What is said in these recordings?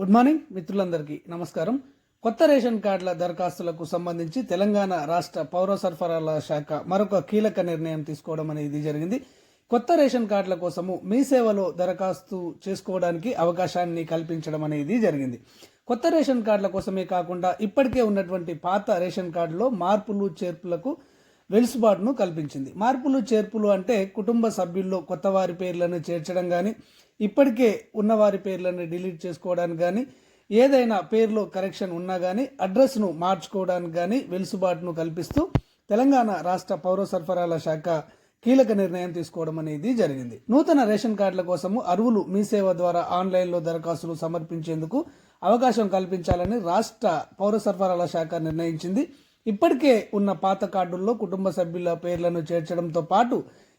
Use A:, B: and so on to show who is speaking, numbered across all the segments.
A: Good morning మిత్రులందరికీ. నమస్కారం. కొత్త రేషన్ కార్డుల దరఖాస్తులకు సంబంధించి తెలంగాణ రాష్ట్ర పౌర సరఫరాల శాఖ మరొక కీలక నిర్ణయం తీసుకోవడం అనేది జరిగింది. కొత్త రేషన్ కార్డుల కోసము మీ సేవలో దరఖాస్తు చేసుకోవడానికి అవకాశాన్ని కల్పించడం అనేది జరిగింది. కొత్త రేషన్ కార్డుల కోసమే కాకుండా ఇప్పటికే ఉన్నటువంటి పాత రేషన్ కార్డులో మార్పులు చేర్పులకు వెలుసుబాటును కల్పించింది. మార్పులు చేర్పులు అంటే కుటుంబ సభ్యుల్లో కొత్త వారి పేర్లను చేర్చడం కానీ ఇప్పటికే ఉన్నవారి పేర్లను డిలీట్ చేసుకోవడానికి కానీ ఏదైనా పేర్లో కరెక్షన్ ఉన్నా కానీ అడ్రస్ను మార్చుకోవడానికి కానీ వెలుసుబాటును కల్పిస్తూ తెలంగాణ రాష్ట్ర పౌర సరఫరాల శాఖ కీలక నిర్ణయం తీసుకోవడం అనేది జరిగింది. నూతన రేషన్ కార్డుల కోసము అరువులు మీ సేవ ద్వారా ఆన్లైన్లో దరఖాస్తులు సమర్పించేందుకు అవకాశం కల్పించాలని రాష్ట్ర పౌర సరఫరాల శాఖ నిర్ణయించింది. ఇప్పటికే ఉన్న పాత కార్డుల్లో కుటుంబ సభ్యుల పేర్లను చేర్చడంతో పాటు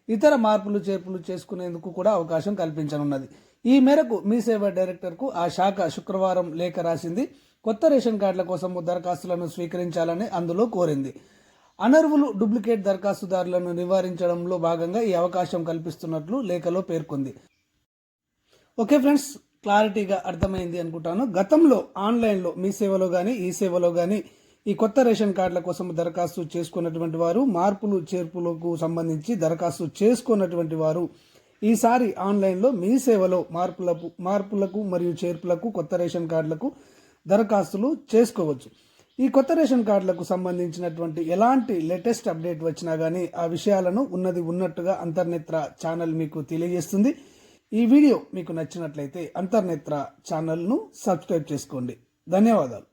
A: ఇతర మార్పులు చేర్పులు చేసుకునేందుకు కూడా అవకాశం కల్పించనున్నది. ఈ మేరకు మీ సేవ డైరెక్టర్కు ఆ శాఖ శుక్రవారం లేఖ రాసింది. కొత్త రేషన్ కార్డుల కోసం దరఖాస్తులను స్వీకరించాలని అందులో కోరింది. అనర్వులు డూప్లికేట్ దరఖాస్తుదారులను నివారించడంలో భాగంగా ఈ అవకాశం కల్పిస్తున్నట్లు లేఖలో పేర్కొంది. ఓకే ఫ్రెండ్స్ క్లారిటీగా అర్థమైంది అనుకుంటాను. గతంలో ఆన్లైన్లో మీ సేవలో కానీ ఈ సేవలో కానీ ఈ కొత్త రేషన్ కార్డుల కోసం దరఖాస్తు చేసుకున్నటువంటి వారు మార్పులు చేర్పులకు సంబంధించి దరఖాస్తు చేసుకున్నటువంటి వారు ఈసారి ఆన్లైన్లో మీ సేవలో మార్పులకు మార్పులకు మరియు చేర్పులకు కొత్త రేషన్ కార్డులకు దరఖాస్తులు చేసుకోవచ్చు. ఈ కొత్త రేషన్ కార్డులకు సంబంధించినటువంటి ఎలాంటి లేటెస్ట్ అప్డేట్ వచ్చినా కానీ ఆ విషయాలను ఉన్నది ఉన్నట్టుగా అంతర్నేత్ర ఛానల్ మీకు తెలియజేస్తుంది. ఈ వీడియో మీకు నచ్చినట్లయితే అంతర్నేత్ర ఛానల్ను సబ్స్క్రైబ్ చేసుకోండి. ధన్యవాదాలు.